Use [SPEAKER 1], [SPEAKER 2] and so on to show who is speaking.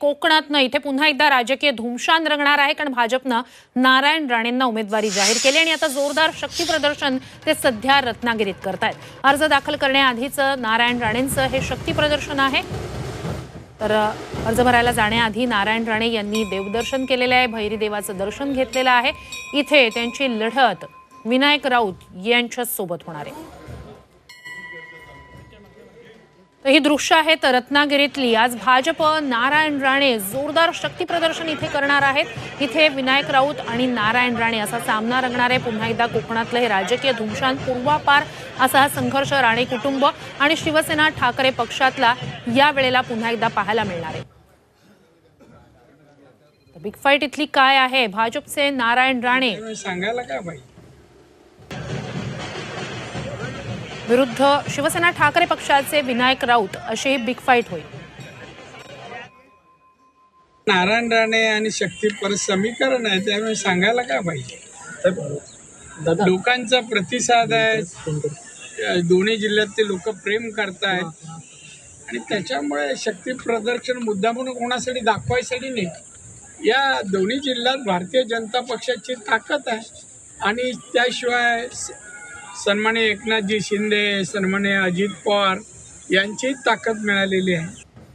[SPEAKER 1] कोकणातनं इथे पुन्हा एकदा राजकीय धुमशान रंगणार आहे कारण भाजपनं नारायण राणेंना उमेदवारी जाहीर केली आणि आता जोरदार शक्ती प्रदर्शन ते सध्या रत्नागिरीत करतायत. अर्ज दाखल करण्याआधीचं नारायण राणेंचं हे शक्ती प्रदर्शन आहे. तर अर्ज भरायला जाण्याआधी नारायण राणे यांनी देवदर्शन केलेलं आहे भैरी देवाचं दर्शन घेतलेलं आहे. इथे त्यांची लढत विनायक राऊत यांच्या सोबत होणार आहे. तर ही दृश्य आहेत रत्नागिरीतली. आज भाजप नारायण राणे जोरदार शक्ती प्रदर्शन इथे करणार आहेत. इथे विनायक राऊत आणि नारायण राणे असा सामना रंगणार आहे. पुन्हा एकदा कोकणातलं हे राजकीय धुमशान पूर्वापार असा हा संघर्ष राणे कुटुंब आणि शिवसेना ठाकरे पक्षातला या वेळेला पुन्हा एकदा पाहायला मिळणार आहे. बिग फाईट इथली काय आहे? भाजपचे नारायण राणे.
[SPEAKER 2] सांगायला काय
[SPEAKER 1] विरुद्ध शिवसेना ठाकरे पक्षाचे विनायक राऊत अशी ही बिग फाईट होईल.
[SPEAKER 2] नारायण राणे आणि शक्ती परत समीकरण आहे त्यामुळे सांगायला काय पाहिजे? लोकांचा प्रतिसाद आहे. दोन्ही जिल्ह्यातले लोक प्रेम करतायत. आणि त्याच्यामुळे शक्ती प्रदर्शन मुद्दा म्हणून कोणासाठी दाखवायसाठी नाही. या दोन्ही जिल्ह्यात भारतीय जनता पक्षाची ताकद आहे. आणि त्याशिवाय स- सन्माननीय एकनाथजी शिंदे सन्माननीय अजित पवार यांची ताकद मिळालेली आहे.